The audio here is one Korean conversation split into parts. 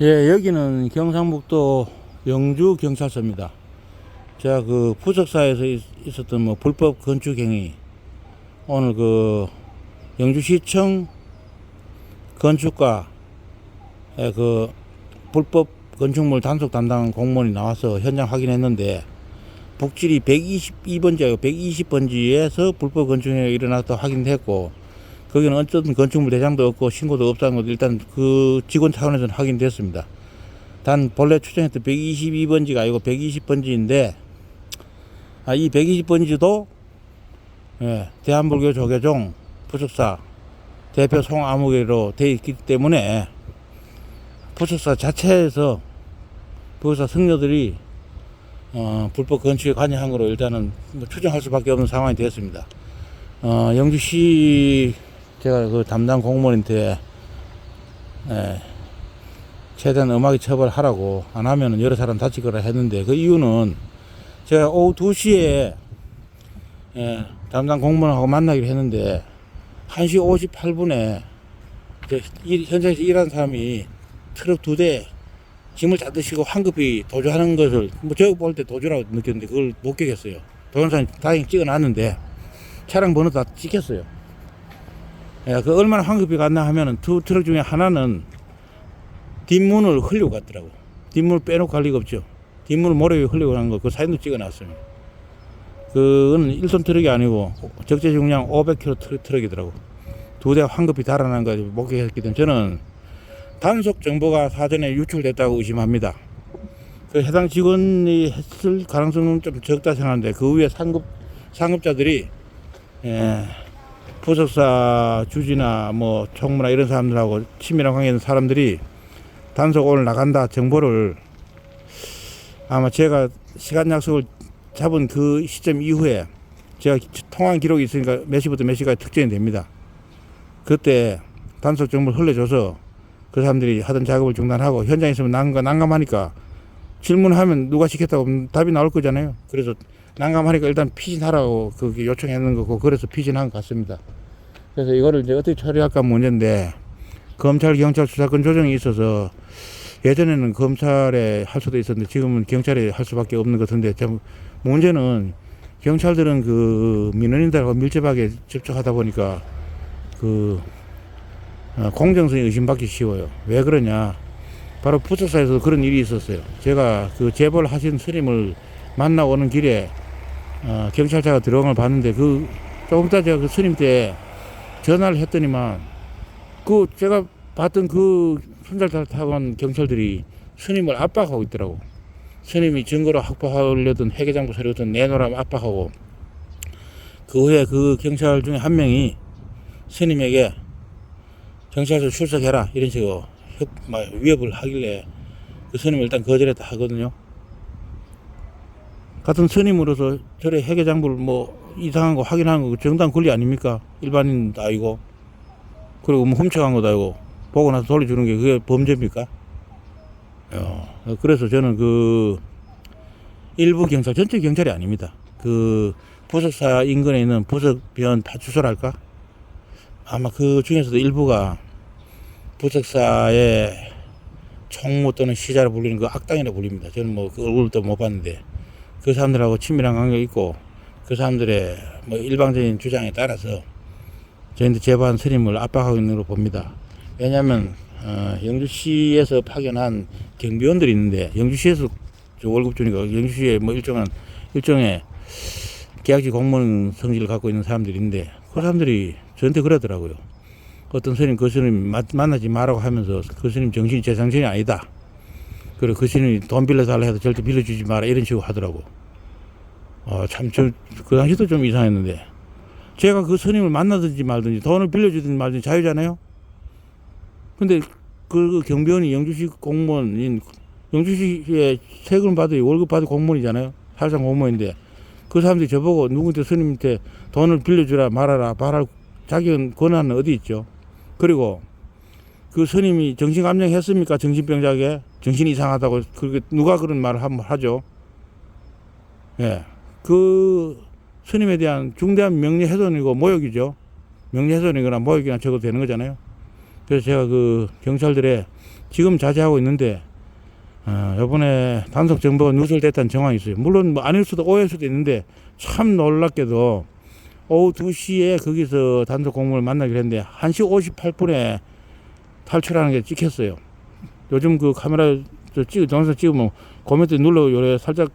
예, 여기는 경상북도 영주 경찰서입니다. 제가 그 부석사에서 있- 있었던 뭐 불법 건축 행위 오늘 그 영주시청 건축과 그 불법 건축물 단속 담당 공무원이 나와서 현장 확인했는데 북질이 122번지하고 120번지에서 불법 건축 행위가 일어났다 확인됐고 거기는 어쨌든 건축물 대장도 없고 신고도 없다는 것도 일단 그 직원 차원에서는 확인됐습니다. 단 본래 추정했던 122번지가 아니고 120번지인데 아, 이 120번지도 예, 대한불교 조계종 부석사 대표 송아무개로 되어 있기 때문에 부석사 자체에서 부석사 승려들이 어, 불법 건축에 관여한 거로 일단은 뭐 추정할 수밖에 없는 상황이 되었습니다. 어, 영주시 제가 그 담당 공무원한테 예, 최대한 음악에 처벌하라고 안 하면은 여러 사람 다칠 거라 했는데 그 이유는 제가 오후 2시에 예, 담당 공무원하고 만나기로 했는데 1시 58분에 현장에서 일하는 사람이 트럭 두 대 짐을 잔뜩 싣고 황급히 도주하는 것을 뭐 제가 볼 때 도주라고 느꼈는데 그걸 목격했어요. 동영상 다행히 찍어놨는데 차량 번호 다 찍혔어요. 예, 그 얼마나 황급히 갔나 하면은 두 트럭 중에 하나는 뒷문을 흘리고 갔더라고. 뒷문을 빼놓고 갈 리가 없죠. 뒷문을 모래 위에 흘리고 간 거, 그 사진도 찍어놨어요. 그거는 1톤 트럭이 아니고 적재 중량 500kg 트럭, 트럭이더라고. 두대 황급히 달아난 거 목격했기 때문에 저는 단속 정보가 사전에 유출됐다고 의심합니다. 그 해당 직원이 했을 가능성은 좀 적다 생각하는데 그 위에 상급 상급자들이 예, 부석사 주지나 뭐 총무나 이런 사람들하고 친밀한 관계 있는 사람들이 단속 오늘 나간다 정보를 아마 제가 시간 약속을 잡은 그 시점 이후에 제가 통화 기록이 있으니까 몇 시부터 몇 시까지 특정이 됩니다. 그때 단속 정보를 흘려줘서 그 사람들이 하던 작업을 중단하고 현장에 있으면 난감, 난감하니까 질문하면 누가 시켰다고 답이 나올 거잖아요. 그래서 난감하니까 일단 피신하라고 그렇게 요청했는 거고 그래서 피신한 것 같습니다. 그래서 이거를 이제 어떻게 처리할까 문제인데 검찰 경찰 수사권 조정이 있어서 예전에는 검찰에 할 수도 있었는데 지금은 경찰에 할 수밖에 없는 것 같은데 참 문제는 경찰들은 그 민원인들하고 밀접하게 접촉하다 보니까 그 어, 공정성이 의심받기 쉬워요. 왜 그러냐? 바로 부석사에서 그런 일이 있었어요. 제가 그 제보를 하신 스님을 만나오는 길에 어, 경찰차가 들어간 걸 봤는데 그 조금 이따 제가 그 스님 때 전화를 했더니만 그 제가 봤던 그 손잘타 타고 간 경찰들이 스님을 압박하고 있더라고. 스님이 증거로 확보하려던 회계장부 서류든 내놓으라면 압박하고 그 후에 그 경찰 중에 한 명이 스님에게 경찰서 출석해라 이런 식으로 위협을 하길래 그 스님을 일단 거절했다 하거든요. 같은 스님으로서 저래 회계장부를 뭐 이상한 거 확인하는 거 정당 권리 아닙니까? 일반인도 아니고 그리고 뭐 훔쳐간 것도 아니고 보고 나서 돌려주는 게 그게 범죄입니까? 어, 그래서 저는 그 일부 경찰 전체 경찰이 아닙니다. 그 부석사 인근에 있는 부석변 파출소랄까? 아마 그 중에서도 일부가 부석사의 총무 또는 시자를 불리는 그 악당이라 불립니다. 저는 뭐 그 얼굴도 못 봤는데 그 사람들하고 친밀한 관계가 있고 그 사람들의 뭐 일방적인 주장에 따라서 저희한테 제보한 스님을 압박하고 있는 걸로 봅니다. 왜냐하면 어, 영주시에서 파견한 경비원들이 있는데 영주시에서 저 월급 주니까 영주시에 뭐 일정한 일종의 계약직 공무원 성질을 갖고 있는 사람들이 있는데 그 사람들이 저한테 그러더라고요. 어떤 스님 그 스님 마- 만나지 마라고 하면서 그 스님 정신이 제 정신이 아니다. 그리고 그 스님이 돈 빌려 달라 해도 절대 빌려주지 마라 이런 식으로 하더라고. 아, 참, 저, 그 당시도 좀 이상했는데. 제가 그 스님을 만나든지 말든지 돈을 빌려주든지 말든지 자유잖아요? 근데 그 경비원이 영주시 공무원인, 영주시에 세금 받을, 월급 받을 공무원이잖아요? 사실상 공무원인데. 그 사람들이 저보고 누구한테 스님한테 돈을 빌려주라 말아라 말할 자격은 권한은 어디 있죠? 그리고 그 스님이 정신감정 했습니까? 정신병자에게 정신이 이상하다고 그렇게 누가 그런 말을 한번 하죠? 예, 그 스님에 대한 중대한 명예훼손이고 모욕이죠. 명예훼손이거나 모욕이나 적어도 되는 거잖아요. 그래서 제가 그 경찰들에 지금 자제하고 있는데 어, 이번에 단속 정보가 누설됐다는 정황이 있어요. 물론 뭐 아닐 수도 오해일 수도 있는데 참 놀랍게도 오후 2시에 거기서 단속 공무원을 만나기로 했는데 1시 58분에 탈출하는 게 찍혔어요. 요즘 그 카메라 저 찍, 동영상 찍으면 코멘트 눌러 요래 살짝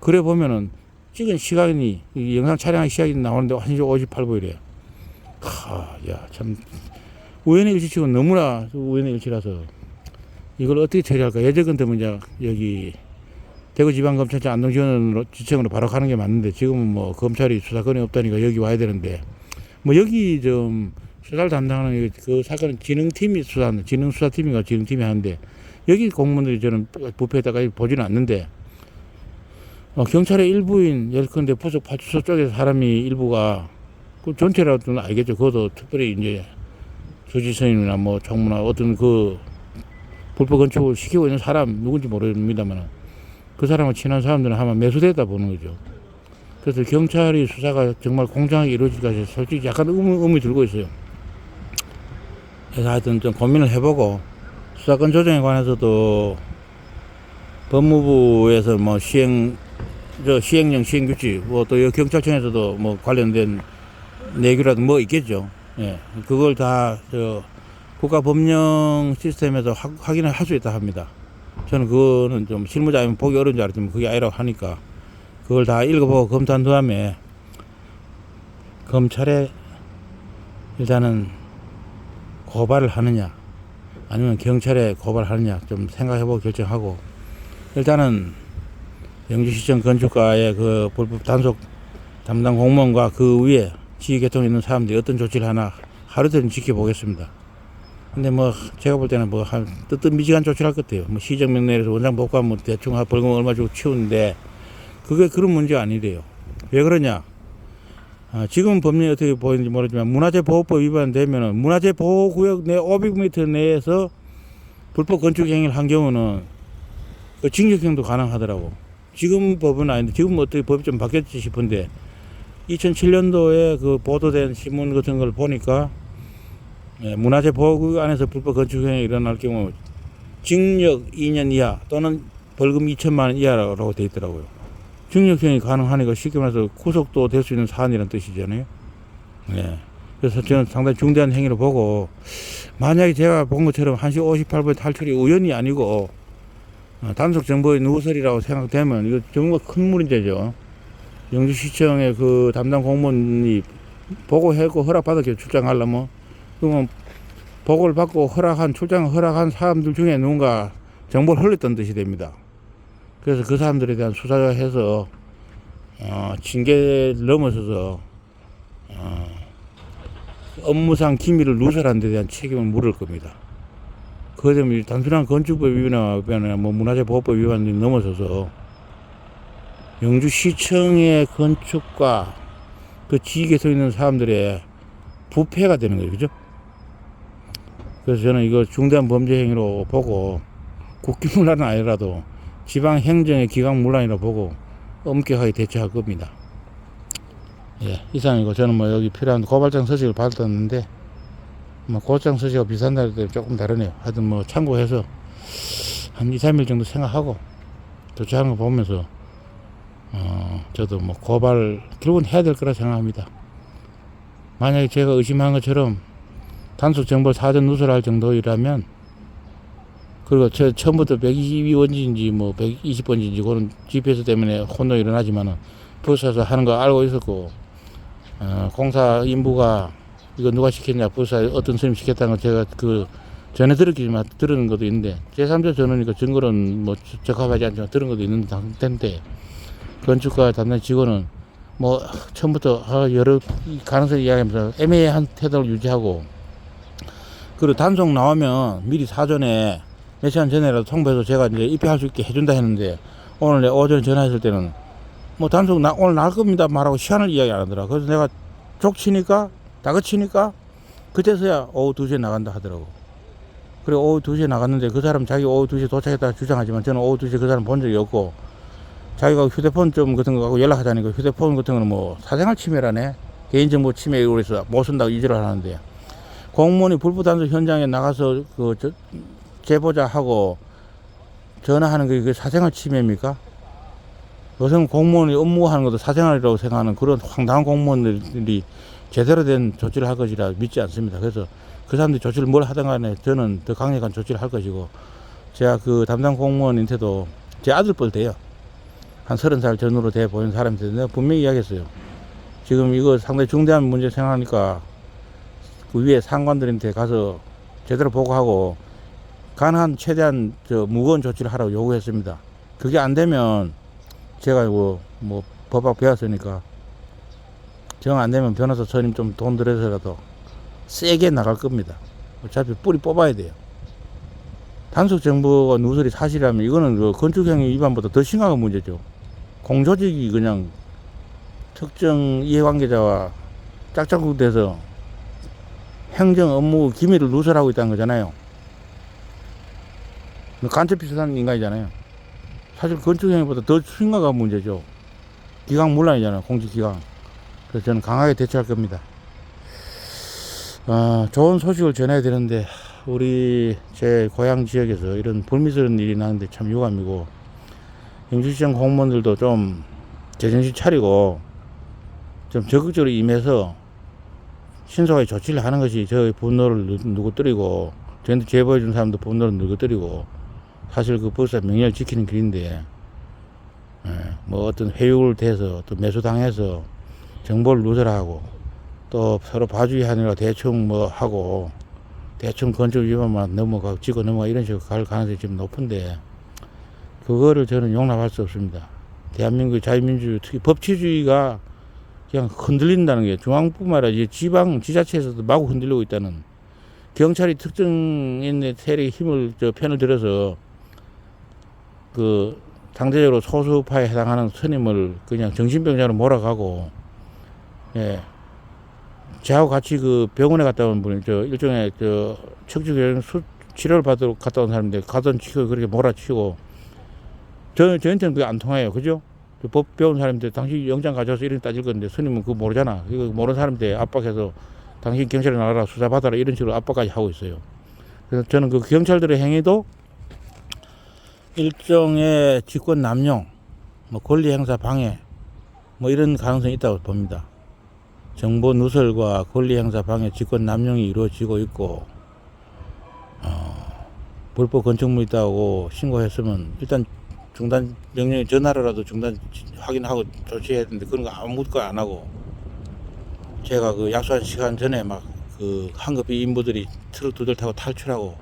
그래 보면은 찍은 시간이 이 영상 촬영한 시간이 나오는데 1시 58분이래요. 하, 야, 참 우연의 일치치고 너무나 우연의 일치라서 이걸 어떻게 처리할까? 예전 같으면 이제 여기 대구지방검찰청 안동지원으로 지청으로 바로 가는 게 맞는데 지금은 뭐 검찰이 수사권이 없다니까 여기 와야 되는데 뭐 여기 좀 수사를 담당하는 그 사건은 진흥팀이 수사하는 진흥수사팀인가 진흥팀이 하는데 여기 공무원들이 저는 부패에다가 보지는 않는데 어, 경찰의 일부인 예컨대 부속 파출소 쪽에서 사람이 일부가 그 전체라고는 알겠죠. 그것도 특별히 이제 조지선이나 뭐 정무나 어떤 그 불법 건축을 시키고 있는 사람 누군지 모릅니다만 그 사람과 친한 사람들은 아마 매수되다 보는 거죠. 그래서 경찰이 수사가 정말 공정하게 이루어질까 솔직히 약간 의미, 의미 들고 있어요. 그래서 하여튼 좀 고민을 해보고 수사권 조정에 관해서도 법무부에서 뭐 시행 저 시행령 시행규칙 뭐 또 경찰청에서도 뭐 관련된 내규라도 뭐 있겠죠. 예, 그걸 다 저 국가법령 시스템에서 확, 확인을 할 수 있다 합니다. 저는 그거는 좀 실무자이면 보기 어려운 줄 알았지만 그게 아니라고 하니까 그걸 다 읽어보고 검토한 다음에 검찰에 일단은 고발을 하느냐 아니면 경찰에 고발하느냐 좀 생각해보고 결정하고 일단은 영주시청 건축가의 그 불법 단속 담당 공무원과 그 위에 지휘계통에 있는 사람들이 어떤 조치를 하나 하루 종일 지켜보겠습니다. 근데 뭐 제가 볼 때는 뭐한 뜨뜻미지간 조치를 할 것 같아요. 뭐 시정 명령에서 원장 복구하면 뭐 대충 한 벌금 얼마 주고 치우는데 그게 그런 문제가 아니래요. 왜 그러냐? 아, 지금 법령이 어떻게 보이는지 모르지만 문화재 보호법 위반되면은 문화재 보호구역 내 500m 내에서 불법 건축 행위를 한 경우는 그 징역형도 가능하더라고. 지금 법은 아닌데 지금 어떻게 법이 좀 바뀌었지 싶은데 2007년도에 그 보도된 신문 같은 걸 보니까 예, 문화재 보호구역 안에서 불법 건축 행위 일어날 경우 징역 2년 이하 또는 벌금 2천만 원 이하라고 돼 있더라고요. 징역형이 가능하니까 쉽게 말해서 구속도 될 수 있는 사안이라는 뜻이잖아요. 예. 그래서 저는 상당히 중대한 행위로 보고 만약에 제가 본 것처럼 1시 58분에 탈출이 우연이 아니고 어, 단속 정보의 누설이라고 생각되면 이거 정말 큰 문제죠. 영주시청의 그 담당 공무원이 보고하고 허락받았게 출장하려면 그러면 보고를 받고 허락한 출장을 허락한 사람들 중에 누군가 정보를 흘렸던 뜻이 됩니다. 그래서 그 사람들에 대한 수사를 해서 어, 징계를 넘어서서 어, 업무상 기밀을 누설한 데 대한 책임을 물을 겁니다. 그 때문에 단순한 건축법 위반이나 뭐 문화재 보호법 위반이 넘어서서 영주시청의 건축과 그 지휘에 서 있는 사람들의 부패가 되는 거예요. 그죠? 그래서 저는 이거 중대한 범죄 행위로 보고 국기문란은 아니라도 지방 행정의 기강문란이라 보고 엄격하게 대처할 겁니다. 예, 이상이고 저는 뭐 여기 필요한 고발장 서식을 받았는데 뭐 고발장 서식과 비슷한 날때 조금 다르네요. 하여튼 뭐 참고해서 한 2, 3일 정도 생각하고 도착하는 거 보면서 어, 저도 뭐 고발 결국은 해야 될 거라 생각합니다. 만약에 제가 의심한 것처럼 단속 정보 사전 누설할 정도이라면 그리고 저 처음부터 122번지인지 뭐 120번지인지 그런 GPS 때문에 혼동이 일어나지만은 부서서 하는 거 알고 있었고 어, 공사 인부가 이거 누가 시켰냐 부서 어떤 스님 시켰다는 거 제가 그 전에 들었기만 들은 것도 있는데 제3자 전원이니까 증거는 뭐 적합하지 않지만 들은 것도 있는 상태인데 건축가 담당 직원은 뭐 처음부터 아, 여러 가능성 이야기하면서 애매한 태도를 유지하고 그리고 단속 나오면 미리 사전에 몇 시간 전에라도 통보해서 제가 이제 입회할 수 있게 해준다 했는데 오늘 내 오전에 전화했을 때는 뭐 단속 나, 오늘 날 겁니다 말하고 시간을 이야기 안 하더라. 그래서 내가 족치니까 다그치니까 그때서야 오후 2시에 나간다 하더라고 그래 오후 2시에 나갔는데 그 사람 자기 오후 2시에 도착했다 주장하지만 저는 오후 2시에 그 사람 본 적이 없고 자기가 휴대폰 좀 같은 거 갖고 연락하자니까 휴대폰 같은 거는 뭐 사생활 침해라네 개인정보 침해로 해서 못 쓴다고 이질을 하는데 공무원이 불법 단속 현장에 나가서 그 저, 제보자 하고 전화하는 게 사생활 침해입니까? 요즘 공무원이 업무하는 것도 사생활이라고 생각하는 그런 황당한 공무원들이 제대로 된 조치를 할 것이라 믿지 않습니다. 그래서 그 사람들이 조치를 뭘 하든 간에 저는 더 강력한 조치를 할 것이고 제가 그 담당 공무원한테도 제 아들 뻘 돼요. 한 서른 살 전후로 돼 보이는 사람한테 내가 분명히 이야기했어요. 지금 이거 상당히 중대한 문제 생각하니까 그 위에 상관들한테 가서 제대로 보고하고 가능한 최대한 저 무거운 조치를 하라고 요구했습니다. 그게 안 되면 제가 이거 뭐 법학 배웠으니까 정 안 되면 변호사 선임 좀 돈 들여서라도 세게 나갈 겁니다. 어차피 뿌리 뽑아야 돼요. 단속 정보가 누설이 사실이라면 이거는 그 건축행위 위반보다 더 심각한 문제죠. 공조직이 그냥 특정 이해관계자와 짝짝꿍 돼서 행정 업무 기밀을 누설하고 있다는 거잖아요. 간첩 비슷한 인간이잖아요. 사실 건축행위보다 더 심각한 문제죠. 기강 문란이잖아요. 공직기강. 그래서 저는 강하게 대처할 겁니다. 아, 좋은 소식을 전해야 되는데 우리 제 고향 지역에서 이런 불미스러운 일이 나는데 참 유감이고 영주시장 공무원들도 좀 제정신 차리고 좀 적극적으로 임해서 신속하게 조치를 하는 것이 저의 분노를 누- 누구뜨리고 저한테 제보해 준 사람도 분노를 누구뜨리고 사실 그 법사 명예를 지키는 길인데 예, 뭐 어떤 회유를 대서 또 매수당해서 정보를 누설하고 또 서로 봐주기 하느라 대충 뭐 하고 대충 건축 위반만 넘어가고 찍어 넘어가 이런 식으로 갈 가능성이 좀 높은데 그거를 저는 용납할 수 없습니다. 대한민국의 자유민주주의 특히 법치주의가 그냥 흔들린다는 게 중앙뿐만 아니라 지방 지자체에서도 마구 흔들리고 있다는 경찰이 특정인의 세력의 힘을 저 편을 들어서 그 상대적으로 소수파에 해당하는 스님을 그냥 정신병자로 몰아가고 예. 저하고 같이 그 병원에 갔다 온 분이 저 일종의 저 척추교정 수 치료를 받으러 갔다 온 사람인데 가던 치고 그렇게 몰아치고 저 저한테는 그게 안 통해요. 그죠? 그법 배운 사람인데 당신 영장 가져와서 이런 따질 건데 스님은 그거 모르잖아. 이거 모르는 사람한테 압박해서 당신 경찰에 나가라 수사 받아라 이런 식으로 압박까지 하고 있어요. 그래서 저는 그 경찰들의 행위도 일종의 직권 남용 뭐 권리 행사 방해 뭐 이런 가능성이 있다고 봅니다 정보 누설과 권리 행사 방해 직권 남용이 이루어지고 있고 어, 불법 건축물 있다고 신고했으면 일단 중단 명령이 전화로라도 중단 확인하고 조치해야 되는데 그런 거 아무것도 안 하고 제가 그 약속한 시간 전에 막그 황급히 인부들이 트럭 두대 타고 탈출하고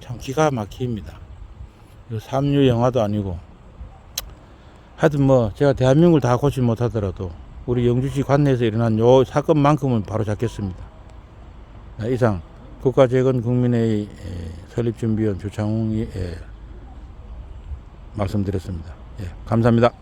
참 기가 막힙니다. 삼류 영화도 아니고 하여튼 뭐 제가 대한민국을 다 고치 못하더라도 우리 영주시 관내에서 일어난 요 사건만큼은 바로 잡겠습니다. 아, 이상 국가재건 국민회의 에, 설립준비위원 주창웅이 에, 말씀드렸습니다. 예, 감사합니다.